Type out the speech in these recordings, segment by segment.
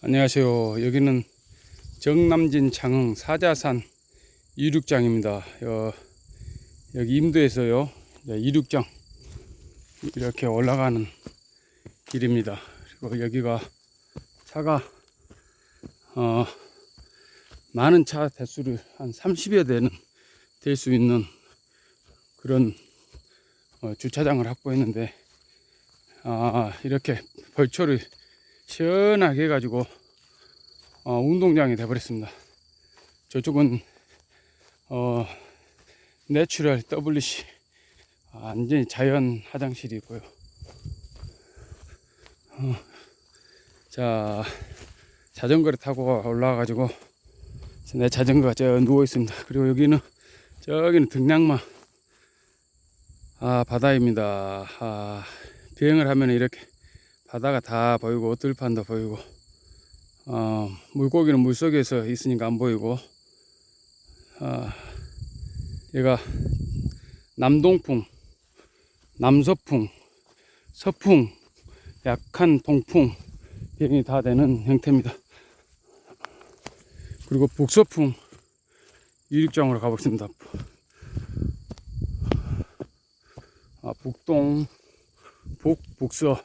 안녕하세요. 여기는 정남진 장흥 사자산 이륙장입니다. 어, 여기 임도에서요. 이제 이륙장 이렇게 올라가는 길입니다. 그리고 여기가 차가 어, 많은 차 대수를 한 30여 대는 될 수 있는 그런 어, 주차장을 확보했는데 아, 이렇게 벌초를 시원하게 해가지고 어, 운동장이 돼버렸습니다. 저쪽은 어, 내추럴 WC 아, 완전히 자연 화장실이 있고요. 어, 자 자전거를 타고 올라와가지고 내 자전거가 저 누워 있습니다. 그리고 여기는 저기는 등량마 아 바다입니다. 아, 비행을 하면 이렇게 바다가 다 보이고 들판도 보이고 어, 물고기는 물속에서 있으니까 안 보이고 아, 얘가 남동풍 남서풍 서풍 약한 동풍 비행이 다 되는 형태입니다. 그리고 북서풍 이륙장으로 가보겠습니다. 아, 북동 북 북서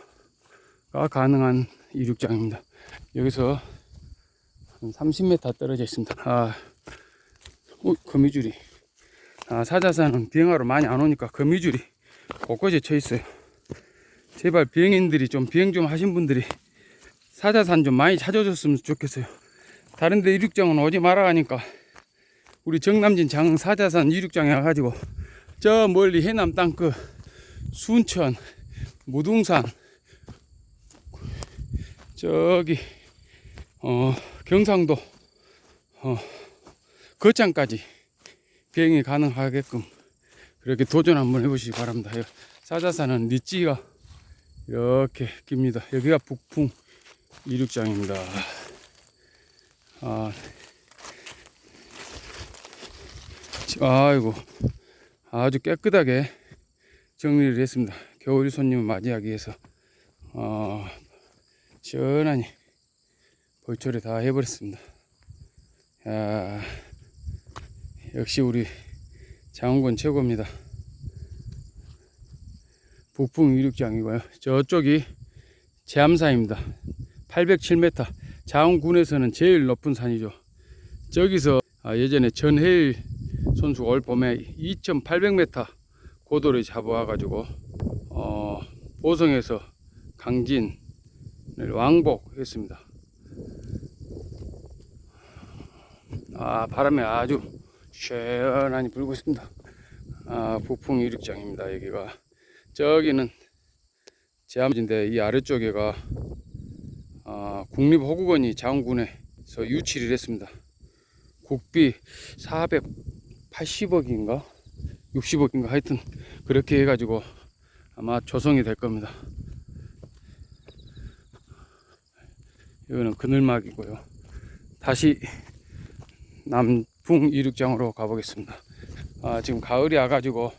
가 가능한 이륙장입니다. 여기서 한 30m 떨어져 있습니다. 아, 어, 거미줄이. 아, 사자산은 비행하러 많이 안 오니까 거미줄이 곳곳에 쳐 있어요. 제발 비행인들이 좀 비행 좀 하신 분들이 사자산 좀 많이 찾아줬으면 좋겠어요. 다른데 이륙장은 오지 마라 하니까 우리 정남진 장 사자산 이륙장에 와가지고 저 멀리 해남 땅끝 순천 무등산 저기 어 경상도 어 거창까지 비행이 가능하게끔 그렇게 도전 한번 해보시기 바랍니다. 여- 사자산은 리찌가 이렇게 깁니다. 여기가 북풍 이륙장입니다. 아, 지- 아이고 아주 깨끗하게 정리를 했습니다. 겨울 손님을 맞이하기 위해서 어, 시원하니 벌초를 다 해버렸습니다. 야, 역시 우리 장원군 최고입니다. 북풍 이륙장이고요. 저쪽이 제암사입니다. 807m. 장원군에서는 제일 높은 산이죠. 저기서 아, 예전에 전해일 선수가 올 봄에 2800m 고도를 잡아와가지고 어, 보성에서 강진 왕복했습니다. 아 바람이 아주 시원하니 불고 있습니다. 아 북풍 이륙장입니다. 여기가 저기는 제암진데 이 아래쪽에가 아, 국립호국원이 장군에서 유치를 했습니다. 국비 480억인가 60억인가 하여튼 그렇게 해가지고 아마 조성이 될 겁니다. 이거는 그늘막이고요. 다시 남풍 이륙장으로 가보겠습니다. 아, 지금 가을이 와가지고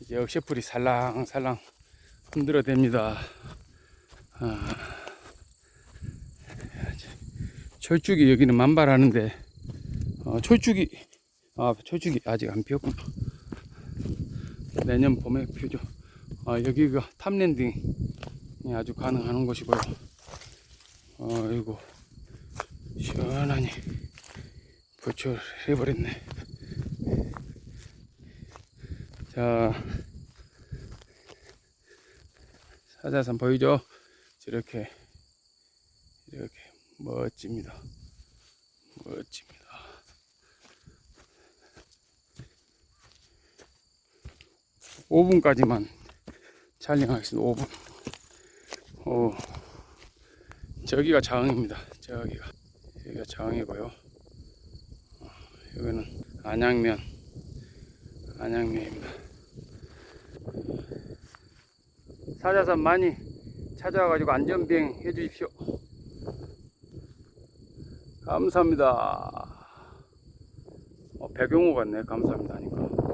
이제 억새풀이 살랑살랑 흔들어댑니다. 아, 철쭉이 여기는 만발하는데 어, 철쭉이 아 철쭉이 아직 안 피었구나. 내년 봄에 피죠. 아, 여기가 탑랜딩이 아주 가능한 곳이고요. 어이구 시원하니 부처를 해버렸네. 자 사자산 보이죠? 이렇게 이렇게 멋집니다. 멋집니다. 오분까지만 촬영하겠습니다 5분. 오. 저기가 장흥입니다. 저기가 여기가 장흥이고요. 어, 여기는 안양면 안양면입니다. 사자산 많이 찾아와가지고 안전비행 해주십시오. 감사합니다. 어, 배경호 같네. 감사합니다. 하니까.